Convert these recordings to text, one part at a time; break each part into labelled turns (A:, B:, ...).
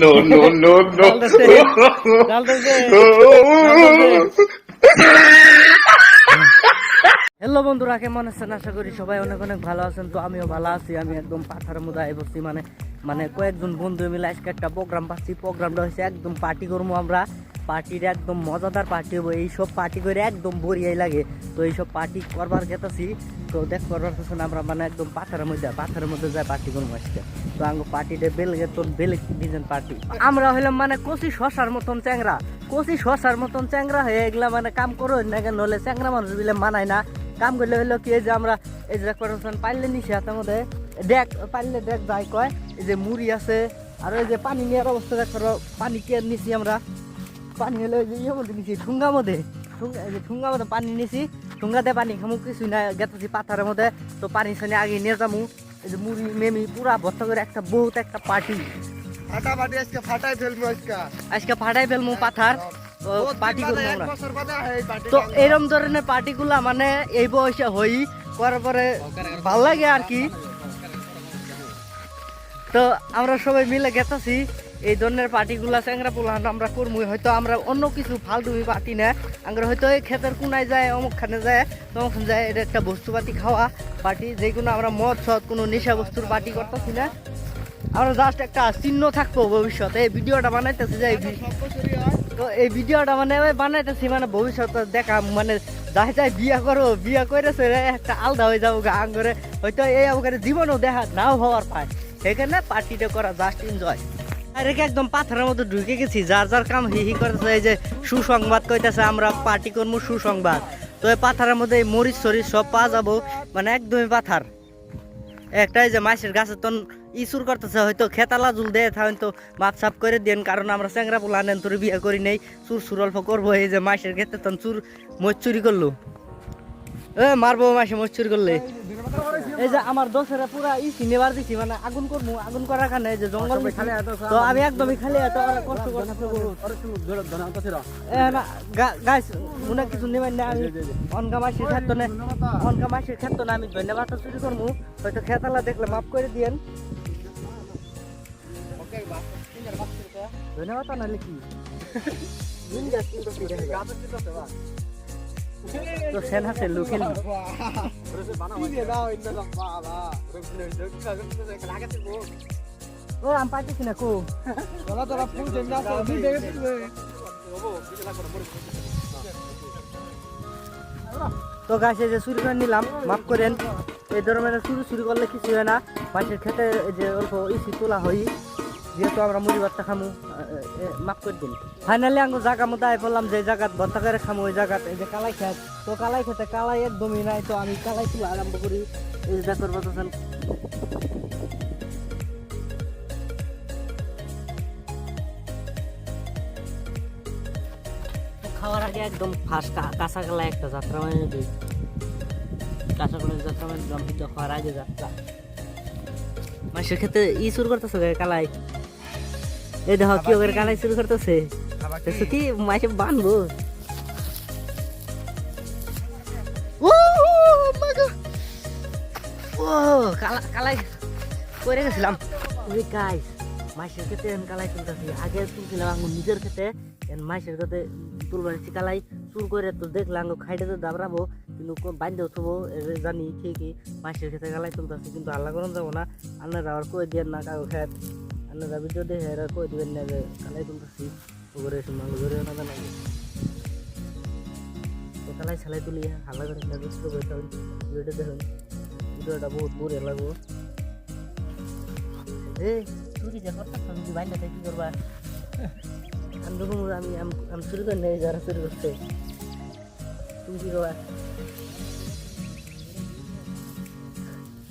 A: no, no, no, no.
B: Hello বন্ধুরা কেমন আছেন? আশা করি সবাই অনেক অনেক ভালো আছেন। তো আমিও ভালো আছি। আমি একদম পাথার মধ্যে আই বসছি মানে মানে কয়েকজন বন্ধু মিলে আজকে একটা প্রোগ্রাম পাচ্ছি। প্রোগ্রামটা হচ্ছে একদম পার্টি করব আমরা। পার্টির একদম মজাদার পার্টি হব, এইসব পার্টি করে একদম বরিয়াই লাগে। তো এইসব পার্টি করবার গেতাছি, তো দেখ করবার পেছনে আমরা মানে একদম পাথারের মধ্যে পাথারের মধ্যে যাই পার্টি করব আজকে। তো আঙ্গ পার্টিটা বেল গেতন বেল ডিজাইন পার্টি? আমরা হইলাম মানে কচি শশার মতন চ্যাংরা। কচি শশার মতন চ্যাংরা হয়ে এগুলা মানে কাম করো, না কেন হলে চ্যাংরা মানুষ বিলে মানায় না। কাম করলে হলো কি যে আমরা এই যে পাইলে নিছি হাতের মধ্যে ডেক পাইলে ডেক যাই কয়, এই যে মুড়ি আছে, আর ওই যে পানি নেওয়ার অবস্থা দেখো পানি কে নিছি আমরা? পানি হলে ইয়ে মধ্যে নিছি ঠুঙ্গা মধ্যে ঠুঙ্গা মধ্যে পানি নিছি ঠুঙ্গাতে পানি খামু কিছু না গেতেছি পাথারের মধ্যে তো পানি সানি আগে নিয়ে যামু। এই যে মুড়ি মেমি পুরা ভর্তা করে একটা বহুত একটা পার্টি
C: ফাটাফাটি আজকে ফাটাই ফেলব আজকে।
B: আজকে ফাটাই ফেলমু পাথার পার্টি করব তো এরম ধরনের পার্টিগুলা মানে এই বয়সে হই করার পরে ভালো লাগে আর কি। তো আমরা সবাই মিলে গেতাছি। এই ধরনের পার্টিগুলা চ্যাংরা পোলাহান আমরা করব হয়তো আমরা অন্য কিছু ফালতুমি পার্টি না। আমরা হয়তো এই ক্ষেতের কোনায় যায় অমুকখানে যায় তমুকখানে যায় এটা একটা বস্তুপাতি খাওয়া পার্টি যে কোনো আমরা মদ সদ কোনো নেশা বস্তুর পার্টি করতেছি না। আমরা জাস্ট একটা চিহ্ন থাকব ভবিষ্যতে এই ভিডিওটা বানাইতেছি যে তো এই ভিডিওটা মানে বানাইতেছি মানে ভবিষ্যতে দেখা মানে যাই যাই বিয়া করো বিয়া করেছে রে, একটা আলাদা হয়ে যাব গা করে হয়তো এই আমাকে জীবনও দেখা নাও হওয়ার পায়। সেখানে পার্টিটা করা জাস্ট এনজয় আর একে একদম পাথরের মতো ঢুকে গেছি? যার যার কাম হি হি করেছে এই যে সুসংবাদ কইতেছে, আমরা পার্টি করব সুসংবাদ। তো এই পাথারের মধ্যে এই মরিচ সরিচ সব পাওয়া যাব মানে একদমই পাথার। একটা এই যে মাছের গাছের তন ইসুর করতেছে, হয়তো খেতালা জুল দেয় থাকেন তো মাপ সাপ করে দেন, কারণ আমরা চ্যাংরা পোলা নেন তোর বিয়ে করি নেই, চুর সুর অল্প করব, এই যে মাছের ক্ষেত্রে তখন চুর মোচ চুরি করল। এ, মারবো মাসে মোচ চুরি করলে। এই যে আমার দোষেরা পুরা ই সিনেবার দিছি মানে আগুন করব আগুন করার কারণে এই যে জঙ্গল তো আমি একদমই খালি এত কষ্ট না গাছ মনে কিছু নেবেন না আমি অনকা মাসের ক্ষেত্র না অনকা মাসের না আমি ধন্যবাদ চুরি করব হয়তো খেতালা দেখলে মাফ করে দিয়েন। ধন্যবাদ নাহলে কি? তো সেন ও, আম
C: তোরা ফুল তো
B: যে চুরি করে নিলাম, মাফ করেন। এই ধরনের চুরি চুরি করলে কিছু হয় না। মাছের খেতে যে অল্প ইসি তোলা হই যেহেতু আমরা মুড়ি ভর্তা খামু মাফ করে দিন। ফাইনালি আমি জায়গা মতো আই বললাম যে জায়গাত ভর্তা করে খামু, ওই জায়গাত এই যে কালাই খেত। তো কালাই খেতে কালাই একদমই নাই, তো আমি কালাই তোলা আরম্ভ করি। এই যে তো খাওয়ার আগে একদম ফার্স্ট কাঁচা কালা একটা যাত্রা মানে কাঁচা কলের যাত্রা মানে খাওয়ার আগে যাত্রা। মাসের ক্ষেত্রে ই শুরু করতেছে কালাই? এই দেখো কি ওদের কালাই শুরু করতেছে। কি মাসে বানবো। ও কালা কালাই করে গেছিলাম। ওই গাইস মাসের ক্ষেত্রে কালাই তুলতেছি। আগে তুলছিলাম আঙুর নিজের ক্ষেত্রে মাসের ক্ষেত্রে তুলবার কালাই। চুর করে তো দেখলাম খাইতে তো দাবড়াবো কিন্তু বাইন্দে উঠবো জানি ঠিকই। মাসের ক্ষেত্রে কালাই তুলতেছি কিন্তু আল্লাহ করুন যাব না। আপনারা আবার কই দিয়ে না কাগো খেত। আপনারা ভিডিও দেখে এরা কই দিবেন না যে, কালাই তুলতেছি ওপরে এসে মাংস ধরে না জানাব তো কালাই ছালাই তুলি হাল্লা করে না দুষ্ট বইতে হবে ভিডিওটা দেখুন। ভিডিওটা বহুত বড় লাগবো। এ, তুই কি দেখো আমি কি বাইন্দা কি করবা? আমি দেখুন আমি আম- চুরি করে নেই যারা চুরি করছে। তুমি কি করবা?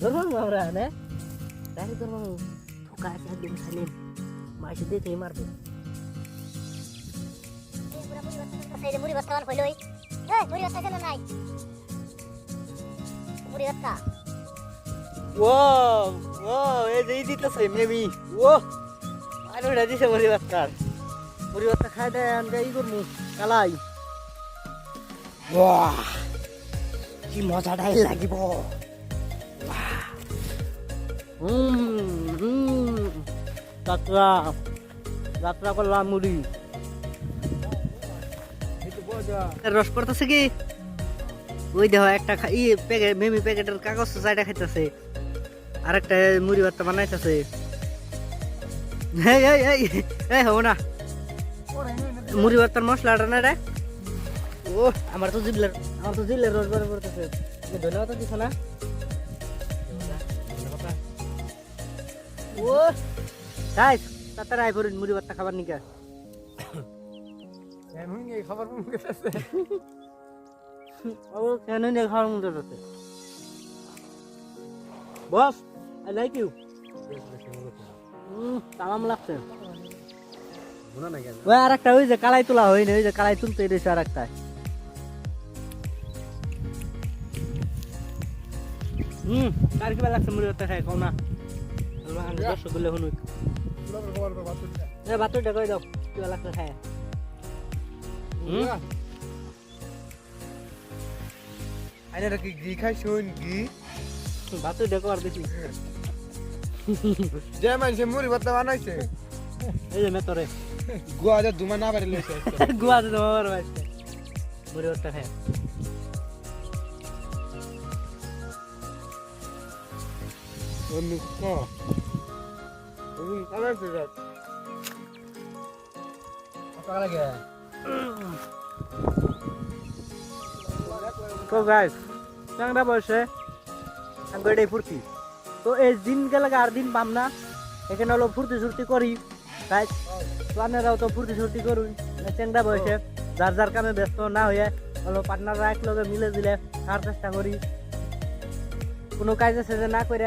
B: ধরবো আমরা, না? ধরবো।
D: এই মুড়ি হইলই এই। মুড়ি কেন নাই? মুড়ি
B: ও ও এই যে দিতেছে মেমি। ও আর ওটা দিছে মুড়ি বাচ্চার মুড়ি বাচ্চা খাই দেয় আনকে ই করব কালাই। বাহ কি মজাটাই লাগিব। হুম হুম। কাকড়া যাত্রা করলাম মুড়ি। রস পড়তেছে কি? ওই দেখো একটা ই প্যাকেট মেমি প্যাকেটের কাগজ চাইটা খাইতেছে। আর একটা মুড়ি ভাতটা বানাইতেছে। এই হব না। মুড়ি ভাতটার মশলাটা না রে? ও, আমার তো জিবলের আমার তো জিবলের রস বড় পড়তেছে ধন্যবাদ দিছ না? ও তাই তাড়াতাড়ি আই পড়ুন মুড়ি ভাতটা খাবার নিকা
C: এখন হুঙ্গে খাবার মুখে গেছে
B: ও কেন নিয়ে খাওয়ার মতো হচ্ছে বস আই লাইক ইউ তামাম লাগছে ওই আর একটা ওই যে কালাই তোলা হয়নি ওই যে কালাই তুলতে রয়েছে আর একটা হুম কার কি লাগছে মুড়ি ভাতটা খাই? কও না। গুলো শুনুক। এ বাতুটা কই দাও কি লাগছে খায় হুম?
C: আইনারা কি ঘি খাই শুন ঘি?
B: বাতুটা কর দেখি।
C: যে মানুষে মুড়ি ভর্তা বানাইছে।
B: এই যে মেতরে
C: গুয়া যে দুমা না পারে লইছে
B: গুয়া দিতে আমার ভাই মুড়ি ভাতটা খায়
C: অন্য ক?
B: তো গাইস চাংরা ফুর্তি। তো এই দিন গেলে আর দিন পাম না। এখানে হলো ফুর্তি সুর্তি করি। তাই তো আপনারাও তো ফুর্তি সুর্তি করুন। চেংরা বয়সে যার যার কামে ব্যস্ত না হয়ে হলো পার্টনাররা একলগে মিলে দিলে তার চেষ্টা করি। কোনো কাজ যে না করে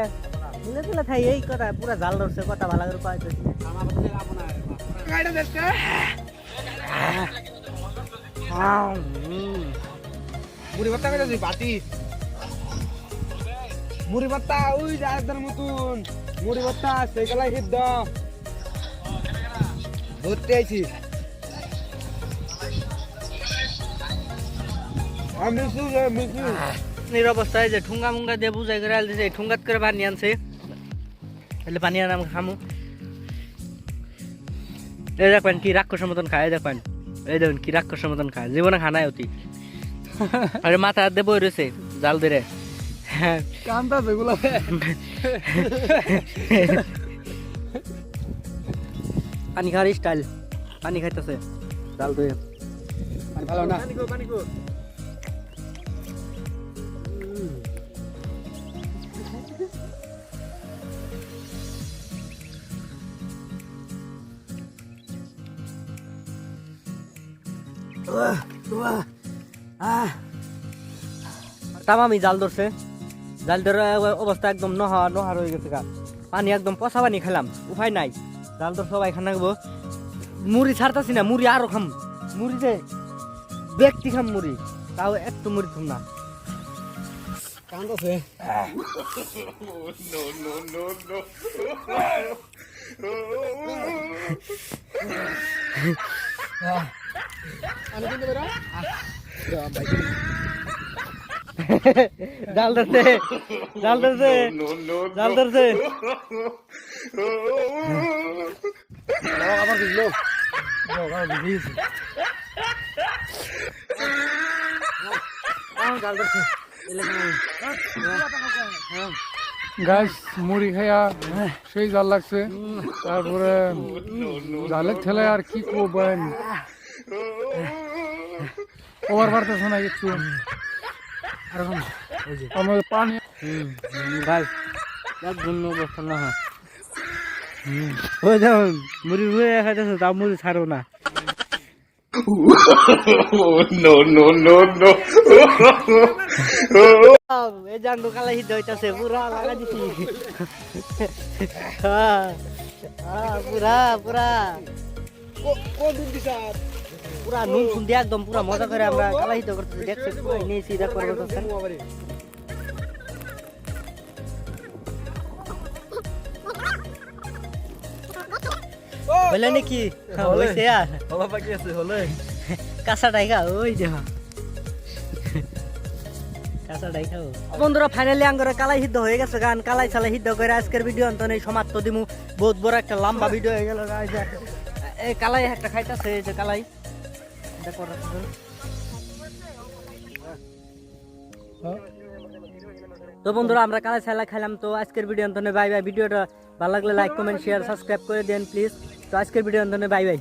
B: থাই এই কথা পুরা জাল ধরছে কথা ভালো করে
C: মুড়ি ভর্তা কাটা বাটি? মুড়ি ভর্তা ওই যাদের মতন। মুড়ি ধরতে আইছি।
B: অবস্থায় যে ঠুঙ্গা মুঙ্গা দিয়ে বুঝাই করে ঠুঙ্গাত করে পানি আনছে। তাহলে পানি আনাম খামু এই দেখবেন কি রাক্ষসের মতন খায় এই দেখবেন এই দেখুন কি রাক্ষসের মতন খায় জীবনে খানায় অতি আরে মাথা হাত দিয়ে বই রয়েছে জাল হ্যাঁ
C: কান্দা যেগুলো
B: পানি খাওয়ার স্টাইল পানি খাইতেছে জাল দিয়ে
C: ভালো না
B: তামামি জাল ধরছে। জাল ধরে অবস্থা একদম নহা নহার হয়ে গেছে গা। পানি একদম পচা পানি খেলাম উপায় নাই। জাল ধর সবাই খানা খাব। মুড়ি ছাড়তাছি না মুড়ি আরও খাম। মুড়ি যে ব্যক্তি খাম মুড়ি তাও একটু মুড়ি খাম না।
C: কান্দাছে
B: জাল ধরছে জাল ধরছে জাল ধরছে।
C: আবার দিল
A: গাছ মুড়ি খাইয়া সেই জাল লাগছে। তারপরে জালের ঠেলে আর কি করবেন ওভার পারতেছে না কিছু আমাদের পানি
B: গাছ একদম অবস্থা না হয়। ওই যেমন মুড়ি রুয়ে খাইতেছে তা মুড়ি ছাড়ো না। এই জানতো কালা হিদ্ধ হইতাছে পুরা লাগা দিছি। হ্যাঁ, হ্যাঁ, পুরা পুরা।
C: কোন দিন দিছাত
B: পুরা নুন ফুন দিয়ে একদম পুরা মজা করে আমরা কালা হিদ্ধ করতেছি দেখছে নিয়েছি দেখ করে বললে নাকি? হয়েছে আর।
C: বাবা বাকি আছে হলে।
B: কাঁচা ডাইকা ওই যে। বন্ধুরা ফাইনালি আঙ্গরে কালাই সিদ্ধ হয়ে গেছে গান কালাই চালাই সিদ্ধ করে আজকের ভিডিও অন্তনে সমাপ্ত দিমু। বহুত বড় একটা লম্বা ভিডিও হয়ে গেল কালাই একটা খাইতাছে এই যে কালাই।
A: হ্যাঁ?
B: তো বন্ধুরা আমরা কালার ছালা খেলাম তো আজকের ভিডিও অন্তনে বাই বাই ভিডিওটা ভালো লাগলে লাইক কমেন্ট শেয়ার সাবস্ক্রাইব করে দেন প্লিজ তো আজকের ভিডিও অন্তনে বাই বাই